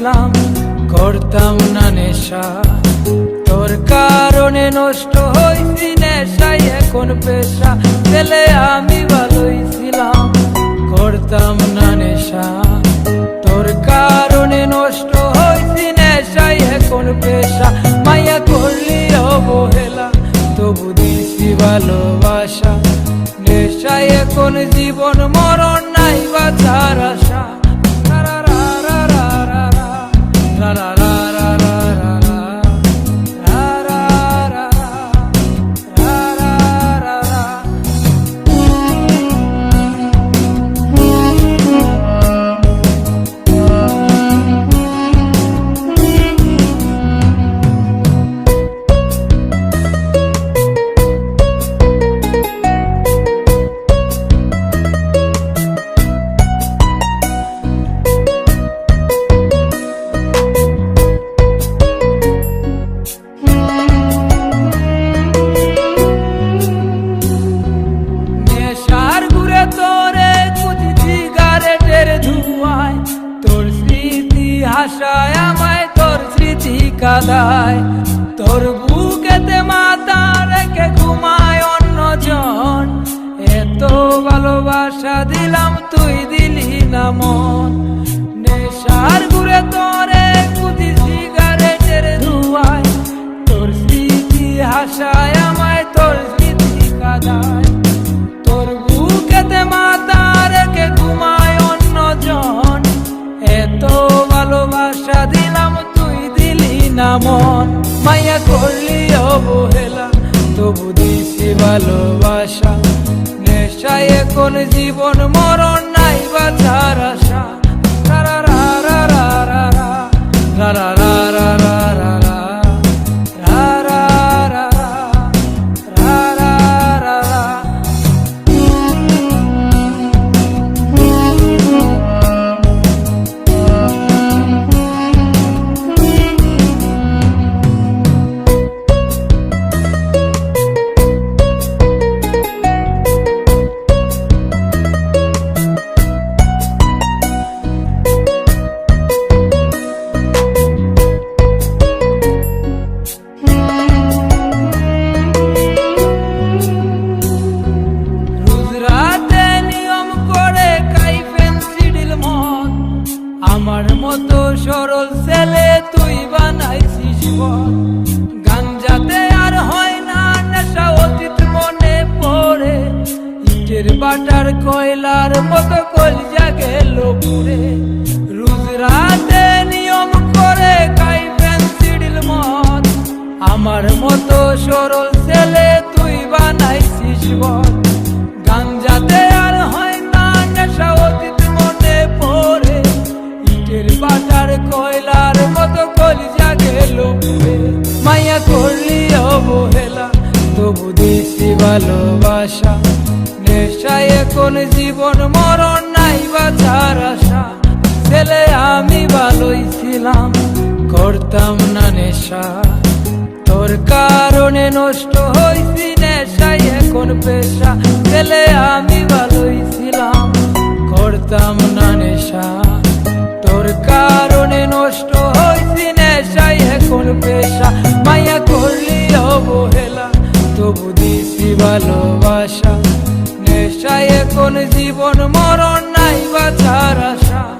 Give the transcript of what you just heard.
ছিলাম করতাম না নেশা। তোর কারণে নষ্ট হয়েছি নেশাই এখন পেশা। পেলে আমি ভালোই ছিলাম, করতাম না নেশা। তোর কারণে নষ্ট হয়েছি নেশাই এখন পেশা। মায়া করলি অবহেলা, তবু দিছি ভালোবাসা। নেশায় এখন জীবন মরণ হাসায় আমায় তোর স্মৃতি কাদায়। তোর বুকেতে মাথা রেখে ঘুমায় অন্যজন। এত ভালোবাসা দিলাম, তুই দিলি না মন। ভালোবাসা দিলাম তুই দিলি না মন মায়া করলি অবহেলা তবু দিছি ভালোবাসা নেশায় এখন জীবন মরণ নাই বাঁচার আশা রা রা রা রা রা রা রা রা রা রা রা রা আমার মতো সরল ছেলে তুই বানাইছিস জীবন গাঞ্জাতে আর হয় না, নেশা অতীত মনে পড়ে। ইটের বাটার কয়লার মতো কলজা গেল পুরে রোজ রাতে নিয়ম করে খাই ফেন্সিডিল মদ। আমার মতো সরল মায়া করলি অবহেলা, তবু দিছি ভালোবাসা। নেশায় এখন জীবন, মরণ নাই বাঁচার আশা। ছেলে আমি ভালোই ছিলাম, করতাম না নেশা। তোর কারণে নষ্ট হয়েছি নেশাই এখন পেশা। ছেলে আমি ভালোই ছিলাম, করতাম না নেশা। ভালোবাসা। নেশায় এখন জীবন মরণ নাই বাঁচার আশা।